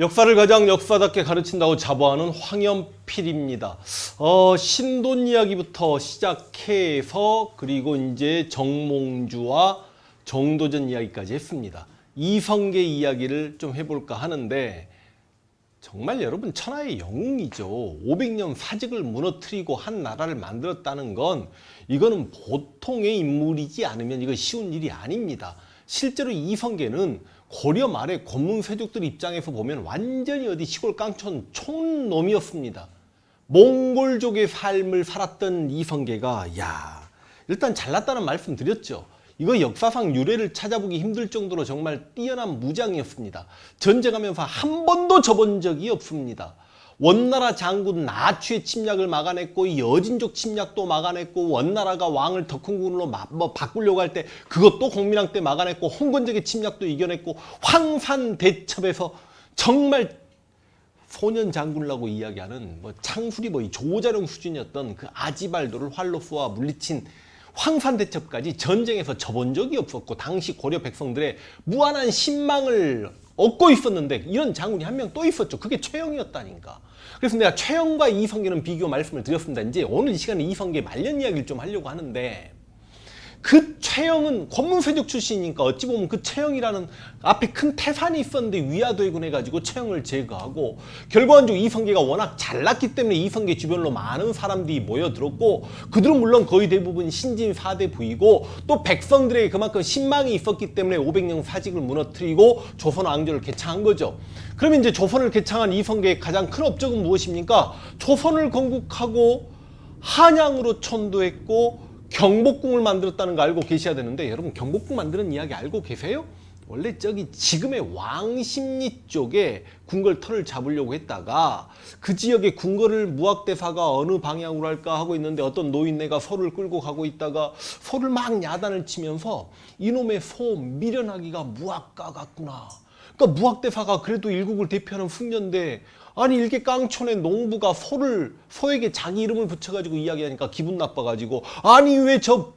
역사를 가장 역사답게 가르친다고 자부하는 황연필입니다. 어, 신돈 이야기부터 시작해서 그리고 이제 정몽주와 정도전 이야기까지 했습니다. 이성계 이야기를 좀 해볼까 하는데 정말 여러분 천하의 영웅이죠. 500년 사직을 무너뜨리고 한 나라를 만들었다는 건 이거는 보통의 인물이지 않으면 이거 쉬운 일이 아닙니다. 실제로 이 성계는 고려 말에 권문세족들 입장에서 보면 완전히 어디 시골 깡촌 촌놈이었습니다. 몽골족의 삶을 살았던 이 성계가 야 일단 잘났다는 말씀 드렸죠. 이거 역사상 유래를 찾아보기 힘들 정도로 정말 뛰어난 무장이었습니다. 전쟁하면서 한 번도 져본 적이 없습니다. 원나라 장군 나취의 침략을 막아냈고 이 여진족 침략도 막아냈고 원나라가 왕을 덕훈군으로 마- 뭐 바꾸려고 할 때 그것도 홍민왕 때 막아냈고 홍건적의 침략도 이겨냈고 황산 대첩에서 정말 소년 장군이라고 이야기하는 뭐 창술이 뭐이 조자룡 수준이었던 그 아지발도를 활로 쏘아 물리친 황산 대첩까지 전쟁에서 져본 적이 없었고 당시 고려 백성들의 무한한 신망을 얻고 있었는데 이런 장군이 한 명 또 있었죠. 그게 최영이었다니까. 그래서 내가 최영과 이성계는 비교 말씀을 드렸습니다. 이제 오늘 이 시간에 이성계 말년 이야기를 좀 하려고 하는데 그 최영은 권문세족 출신이니까 어찌 보면 그 최영이라는 앞에 큰 태산이 있었는데 위화도해군 해가지고 최영을 제거하고 결과적으로 이성계가 워낙 잘났기 때문에 이성계 주변으로 많은 사람들이 모여들었고 그들은 물론 거의 대부분 신진 사대 부이고 또 백성들에게 그만큼 신망이 있었기 때문에 500년 사직을 무너뜨리고 조선 왕조를 개창한 거죠. 그러면 이제 조선을 개창한 이성계의 가장 큰 업적은 무엇입니까? 조선을 건국하고 한양으로 천도했고 경복궁을 만들었다는 거 알고 계셔야 되는데 여러분 경복궁 만드는 이야기 알고 계세요? 원래 저기 지금의 왕십리 쪽에 궁궐 터를 잡으려고 했다가 그 지역의 궁궐을 무학대사가 어느 방향으로 할까 하고 있는데 어떤 노인네가 소를 끌고 가고 있다가 소를 막 야단을 치면서 이놈의 소 미련하기가 무학가 같구나. 그러니까 무학대사가 그래도 일국을 대표하는 숙녀인데 아니 이렇게 깡촌의 농부가 소를 소에게 자기 이름을 붙여가지고 이야기하니까 기분 나빠가지고 아니 왜 저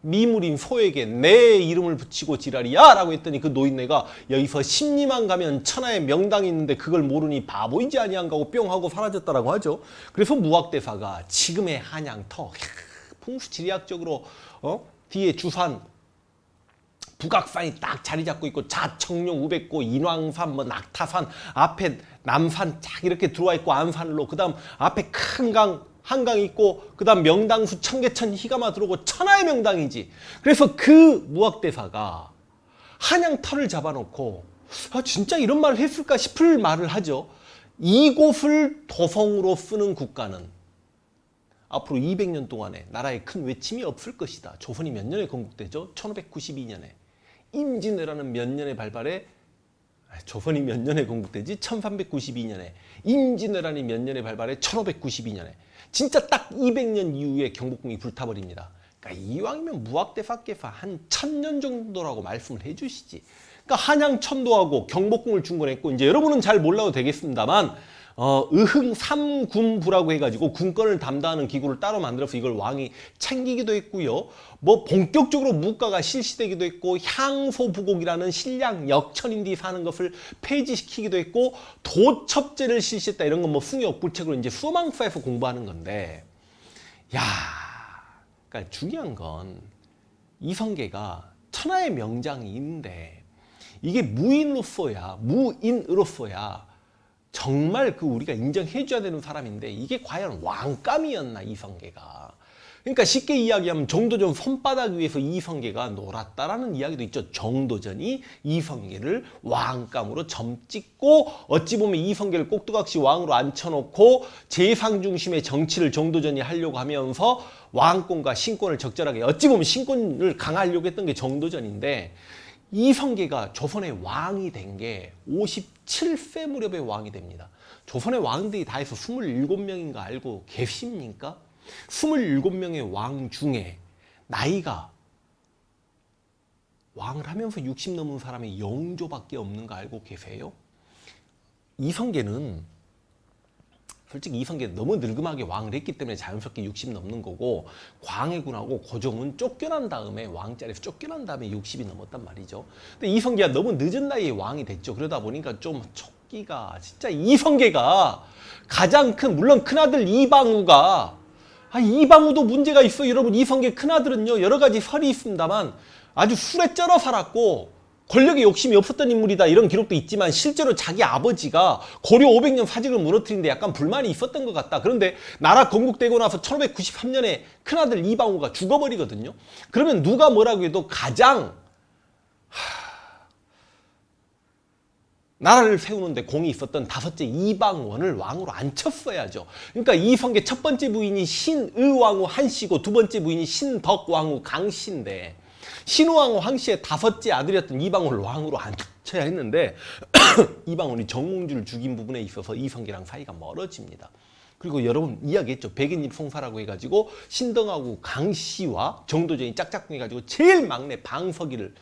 미물인 소에게 내 이름을 붙이고 지랄이야 라고 했더니 그 노인네가 여기서 십리만 가면 천하의 명당이 있는데 그걸 모르니 바보이지 아니한가 하고 뿅 하고 사라졌다라고 하죠 그래서 무학대사가 지금의 한양터 풍수지리학적으로 어? 뒤에 주산 북악산이 딱 자리 잡고 있고 자청룡 우백고 인왕산 뭐 낙타산 앞에 남산 쫙 이렇게 들어와 있고 안산로 그다음 앞에 큰 강 한강 있고 그다음 명당수 청계천 희가마 들어오고 천하의 명당이지 그래서 그 무학대사가 한양 터를 잡아놓고 아 진짜 이런 말을 했을까 싶을 말을 하죠 이곳을 도성으로 쓰는 국가는 앞으로 200년 동안에 나라에 큰 외침이 없을 것이다. 조선이 몇 년에 건국되죠? 1592년에. 임진왜란은 몇 년에 발발해? 아, 조선이 몇 년에 건국되지? 1392년에. 임진왜란이 몇 년에 발발해? 1592년에. 진짜 딱 200년 이후에 경복궁이 불타버립니다. 그러니까 이왕이면 무학대사께서 한 천 년 정도라고 말씀을 해주시지. 그러니까 한양 천도하고 경복궁을 중건했고 이제 여러분은 잘 몰라도 되겠습니다만 어, 의흥 삼군부라고 해가지고 군권을 담당하는 기구를 따로 만들어서 이걸 왕이 챙기기도 했고요. 뭐 본격적으로 무가가 실시되기도 했고 향소부곡이라는 신량 역천인들이 사는 것을 폐지시키기도 했고 도첩제를 실시했다 이런 건뭐 숭역불책으로 이제 수망사에서 공부하는 건데 야, 그러니까 중요한 건 이성계가 천하의 명장이 있는데 이게 무인으로서야 무인으로서야 정말 그 우리가 인정해줘야 되는 사람인데 이게 과연 왕감이었나 이성계가? 그러니까 쉽게 이야기하면 정도전 손바닥 위에서 이성계가 놀았다라는 이야기도 있죠. 정도전이 이성계를 왕감으로 점 찍고 어찌 보면 이성계를 꼭두각시 왕으로 앉혀놓고 재상 중심의 정치를 정도전이 하려고 하면서 왕권과 신권을 적절하게 어찌 보면 신권을 강화하려고 했던 게 정도전인데 이성계가 조선의 왕이 된 게 57세 무렵에 왕이 됩니다. 조선의 왕들이 다 해서 27명인 가 알고 계십니까? 27명의 왕 중에 나이가 왕을 하면서 60 넘은 사람이 영조밖에 없는 거 알고 계세요? 이성계는 솔직히 이성계 너무 늙음하게 왕을 했기 때문에 자연스럽게 60 넘는 거고 광해군하고 고종은 쫓겨난 다음에 왕자리에서 쫓겨난 다음에 60이 넘었단 말이죠. 근데 이성계가 너무 늦은 나이에 왕이 됐죠. 그러다 보니까 좀 새끼가 진짜 이성계가 가장 큰 물론 큰아들 이방우가 아, 이방우도 문제가 있어 여러분 이성계 큰아들은요 여러 가지 설이 있습니다만 아주 술에 쩔어 살았고 권력에 욕심이 없었던 인물이다 이런 기록도 있지만 실제로 자기 아버지가 고려 500년 사직을 무너뜨리는데 약간 불만이 있었던 것 같다. 그런데 나라 건국되고 나서 1593년에 큰아들 이방우가 죽어버리거든요. 그러면 누가 뭐라고 해도 가장 나라를 세우는데 공이 있었던 다섯째 이방원을 왕으로 앉혔어야죠. 그러니까 이성계 첫 번째 부인이 신의왕후 한씨고 두 번째 부인이 신덕왕후 강씨인데 신의왕후 황씨의 다섯째 아들이었던 이방원을 왕으로 앉혀야 했는데 이방원이 정몽주를 죽인 부분에 있어서 이성계랑 사이가 멀어집니다. 그리고 여러분 이야기했죠. 백인잎 송사라고 해가지고 신덕하고 강씨와 정도전이 짝짝꿍 해가지고 제일 막내 방석이를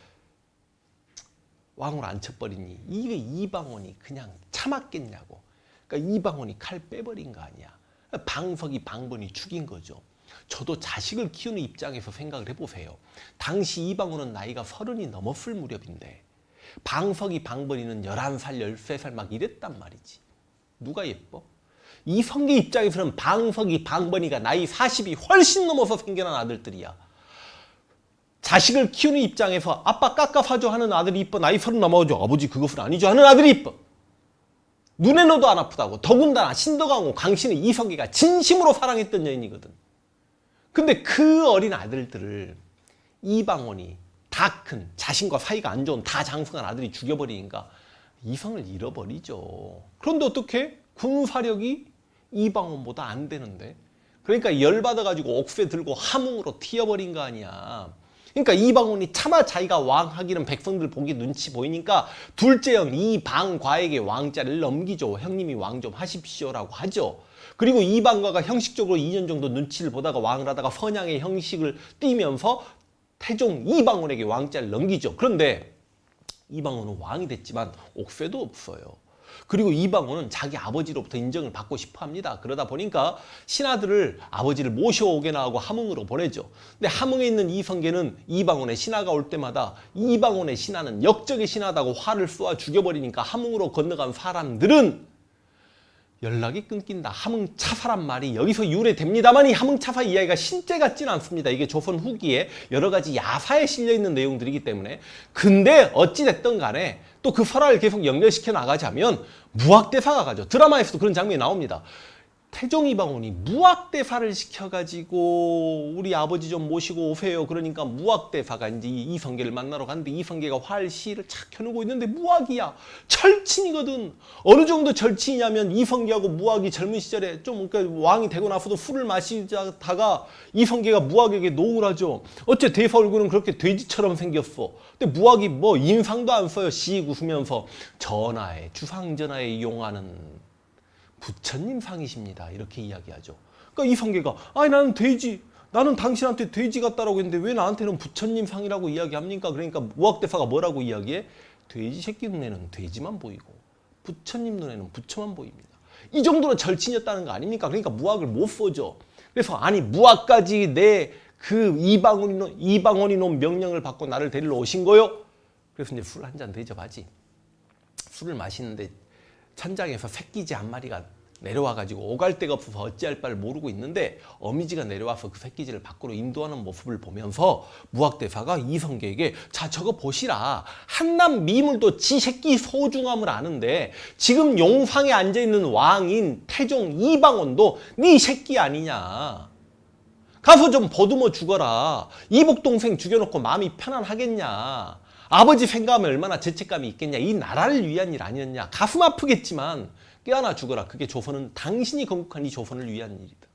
왕으로 앉혀버리니 이게 이방원이 그냥 참았겠냐고. 그러니까 이방원이 칼 빼버린 거 아니야. 방석이 방번이 죽인 거죠. 저도 자식을 키우는 입장에서 생각을 해보세요. 당시 이방원은 나이가 서른이 넘었을 무렵인데 방석이 방번이는 11살, 13살 막 이랬단 말이지. 누가 예뻐? 이 성계 입장에서는 방석이 방번이가 나이 40이 훨씬 넘어서 생겨난 아들들이야. 자식을 키우는 입장에서 아빠 깎아 사줘 하는 아들이 이뻐 나이 서른 넘어가죠 아버지 그것은 아니죠 하는 아들이 이뻐 눈에 넣어도 안 아프다고 더군다나 신덕왕후 강신의 이성계가 진심으로 사랑했던 여인이거든 근데 그 어린 아들들을 이방원이 다 큰 자신과 사이가 안 좋은 다 장성한 아들이 죽여버리니까 이성을 잃어버리죠 그런데 어떻게 군사력이 이방원보다 안 되는데 그러니까 열받아가지고 옥새 들고 함흥으로 튀어버린 거 아니야 그러니까 이방원이 차마 자기가 왕하기는 백성들 보기 눈치 보이니까 둘째 형 이방과에게 왕자를 넘기죠. 형님이 왕 좀 하십시오라고 하죠. 그리고 이방과가 형식적으로 2년 정도 눈치를 보다가 왕을 하다가 선양의 형식을 띠면서 태종 이방원에게 왕자를 넘기죠. 그런데 이방원은 왕이 됐지만 옥새도 없어요. 그리고 이방원은 자기 아버지로부터 인정을 받고 싶어 합니다. 그러다 보니까 신하들을 아버지를 모셔오게나 하고 함흥으로 보내죠. 근데 함흥에 있는 이성계는 이방원의 신하가 올 때마다 이방원의 신하는 역적의 신하다고 화를 쏘아 죽여버리니까 함흥으로 건너간 사람들은 연락이 끊긴다. 함흥 차사란 말이 여기서 유래됩니다만 이 함흥 차사 이야기가 실제 같지는 않습니다. 이게 조선 후기에 여러 가지 야사에 실려 있는 내용들이기 때문에 근데 어찌 됐든 간에 또 그 설화를 계속 연결시켜 나가자면 무학대사가 가죠. 드라마에서도 그런 장면이 나옵니다. 태종 이방원이 무학대사를 시켜가지고 우리 아버지 좀 모시고 오세요. 그러니까 무학대사가 이제 이 이성계를 만나러 갔는데 이성계가 활시를 착 켜놓고 있는데 무학이야. 철친이거든. 어느 정도 절친이냐면 이성계하고 무학이 젊은 시절에 좀 그러니까 왕이 되고 나서도 술을 마시다가 이성계가 무학에게 노을 하죠. 어째 대사 얼굴은 그렇게 돼지처럼 생겼어. 근데 무학이 뭐 인상도 안 써요. 씩 웃으면서 전하에 주상전하에 이용하는 부처님 상이십니다. 이렇게 이야기하죠. 그러니까 이 성계가 아니 나는 돼지 나는 당신한테 돼지 같다라고 했는데 왜 나한테는 부처님 상이라고 이야기합니까? 그러니까 무학대사가 뭐라고 이야기해? 돼지 새끼 눈에는 돼지만 보이고 부처님 눈에는 부처만 보입니다. 이 정도로 절친이었다는 거 아닙니까? 그러니까 무학을 못 써죠. 그래서 아니 무학까지 내 그 이방원이 이방원이 놓은 명령을 받고 나를 데리러 오신 거요? 그래서 이제 술 한 잔 대접하지. 술을 마시는데 천장에서 새끼지 한 마리가 내려와가지고 오갈 데가 없어서 어찌할 바를 모르고 있는데 어미지가 내려와서 그 새끼지를 밖으로 인도하는 모습을 보면서 무학대사가 이성계에게 자 저거 보시라. 한남 미물도 지 새끼 소중함을 아는데 지금 용상에 앉아있는 왕인 태종 이방원도 네 새끼 아니냐. 가서 좀 보듬어 죽어라. 이복 동생 죽여놓고 마음이 편안하겠냐 아버지 생각하면 얼마나 죄책감이 있겠냐. 이 나라를 위한 일 아니었냐. 가슴 아프겠지만 깨어나 죽어라. 그게 조선은 당신이 건국한 이 조선을 위한 일이다.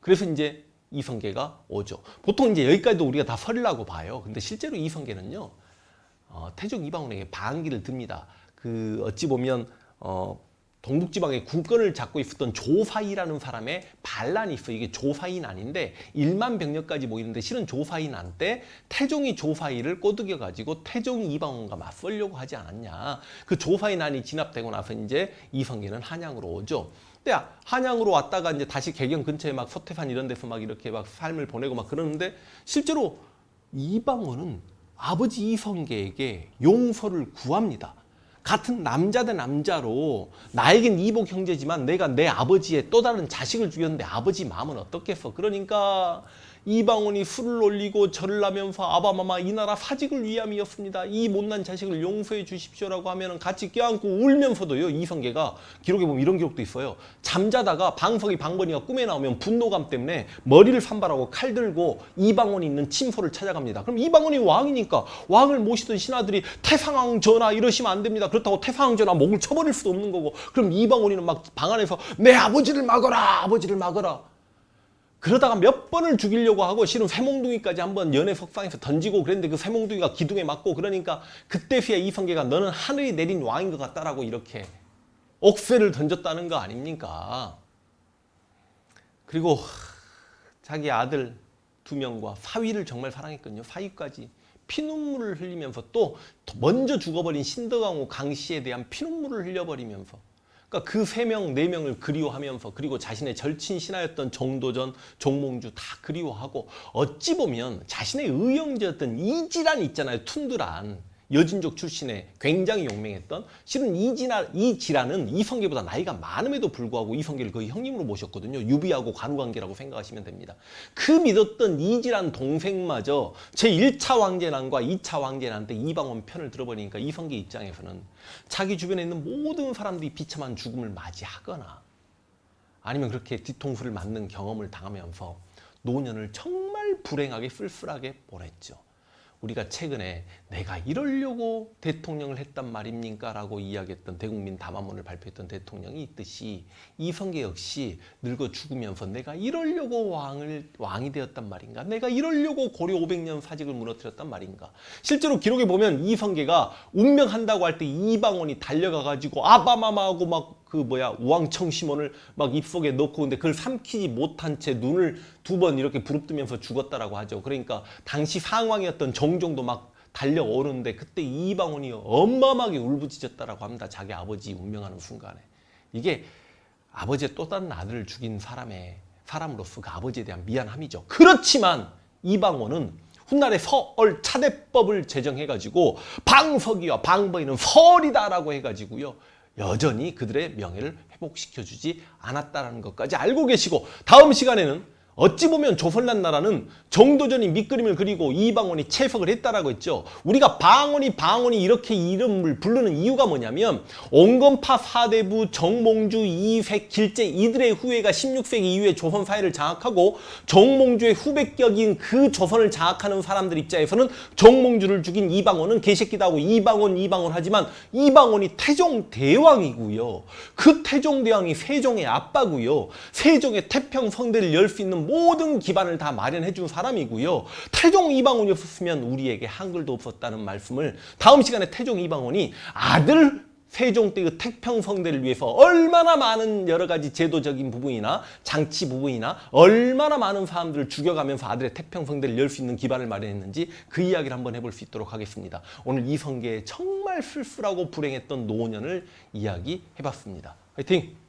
그래서 이제 이성계가 오죠. 보통 이제 여기까지도 우리가 다 설이라고 봐요. 근데 실제로 이성계는요. 어, 태종 이방원에게 반기를 듭니다. 그 어찌 보면 어, 동북지방의 군권을 잡고 있었던 조사이라는 사람의 반란이 있어. 이게 조사인 아닌데 1만 병력까지 모이는데 실은 조사인 안때 태종이 조사이를 꼬드겨 가지고 태종 이방원과 맞설려고 하지 않았냐. 그 조사인 안이 진압되고 나서 이제 이성계는 한양으로 오죠. 근데 한양으로 왔다가 이제 다시 개경 근처에 막 서태산 이런 데서 막 이렇게 막 삶을 보내고 막 그러는데 실제로 이방원은 아버지 이성계에게 용서를 구합니다. 같은 남자 대 남자로 나에겐 이복 형제지만 내가 내 아버지의 또 다른 자식을 죽였는데 아버지 마음은 어떻겠어? 그러니까 이방원이 술을 올리고 절을 하면서 아바마마 이 나라 사직을 위함이었습니다. 이 못난 자식을 용서해 주십시오라고 하면은 같이 껴안고 울면서도요 이성계가 기록에 보면 이런 기록도 있어요. 잠자다가 방석이 방번이가 꿈에 나오면 분노감 때문에 머리를 산발하고 칼 들고 이방원이 있는 침소를 찾아갑니다. 그럼 이방원이 왕이니까 왕을 모시던 신하들이 태상왕 전하 이러시면 안 됩니다. 그렇다고 태상왕 전하 목을 쳐버릴 수도 없는 거고 그럼 이방원이는 막 방 안에서 내 아버지를 막어라 아버지를 막어라 그러다가 몇 번을 죽이려고 하고 실은 쇠몽둥이까지 한번 연애 석상에서 던지고 그랬는데 그 쇠몽둥이가 기둥에 맞고 그러니까 그때서야 이성계가 너는 하늘이 내린 왕인 것 같다라고 이렇게 억새를 던졌다는 거 아닙니까? 그리고 하, 자기 아들 두 명과 사위를 정말 사랑했거든요. 사위까지 피눈물을 흘리면서 또 먼저 죽어버린 신덕왕후 강씨에 대한 피눈물을 흘려버리면서 그러니까 그 세 명, 네 명을 그리워하면서 그리고 자신의 절친 신하였던 정도전, 정몽주 다 그리워하고 어찌 보면 자신의 의형제였던 이지란 있잖아요. 툰드란. 여진족 출신의 굉장히 용맹했던 실은 이지나 이지라는 이성계보다 나이가 많음에도 불구하고 이성계를 거의 형님으로 모셨거든요. 유비하고 관우관계라고 생각하시면 됩니다. 그 믿었던 이지란 동생마저 제 1차 왕제난과 2차 왕제난 때 이방원 편을 들어버리니까 이성계 입장에서는 자기 주변에 있는 모든 사람들이 비참한 죽음을 맞이하거나 아니면 그렇게 뒤통수를 맞는 경험을 당하면서 노년을 정말 불행하게 쓸쓸하게 보냈죠. 우리가 최근에 내가 이러려고 대통령을 했단 말입니까? 라고 이야기했던 대국민 담화문을 발표했던 대통령이 있듯이 이성계 역시 늙어 죽으면서 내가 이러려고 왕을, 왕이 되었단 말인가? 내가 이러려고 고려 500년 사직을 무너뜨렸단 말인가? 실제로 기록에 보면 이성계가 운명한다고 할 때 이방원이 달려가가지고 아바마마하고 막 그 뭐야 우왕청심원을 막 입속에 넣고 근데 그걸 삼키지 못한 채 눈을 두 번 이렇게 부릅뜨면서 죽었다라고 하죠. 그러니까 당시 상왕이었던 정종도 막 달려오는데 그때 이방원이 어마어마하게 울부짖었다라고 합니다. 자기 아버지 운명하는 순간에 이게 아버지의 또 다른 아들을 죽인 사람의 사람으로서 그 아버지에 대한 미안함이죠. 그렇지만 이방원은 훗날에 서얼 차대법을 제정해가지고 방석이와 방번이는 설이다라고 해가지고요. 여전히 그들의 명예를 회복시켜주지 않았다라는 것까지 알고 계시고 다음 시간에는 어찌 보면 조선란 나라는 정도전이 밑그림을 그리고 이방원이 채석을 했다라고 했죠. 우리가 방언이 방언이 이렇게 이름을 부르는 이유가 뭐냐면 온건파 사대부 정몽주 이색 길제 이들의 후예가 16세기 이후에 조선 사회를 장악하고 정몽주의 후배격인 그 조선을 장악하는 사람들 입장에서는 정몽주를 죽인 이방원은 개새끼다 하고 이방원 이방원 하지만 이방원이 태종 대왕이고요. 그 태종 대왕이 세종의 아빠고요. 세종의 태평 성대를 열 수 모든 기반을 다 마련해 준 사람이고요. 태종 이방원이 없었으면 우리에게 한글도 없었다는 말씀을 다음 시간에 태종 이방원이 아들 세종 때 그 태평성대를 위해서 얼마나 많은 여러 가지 제도적인 부분이나 장치 부분이나 얼마나 많은 사람들을 죽여가면서 아들의 태평성대를 열 수 있는 기반을 마련했는지 그 이야기를 한번 해볼 수 있도록 하겠습니다. 오늘 이성계의 정말 쓸쓸하고 불행했던 노년을 이야기해봤습니다. 화이팅!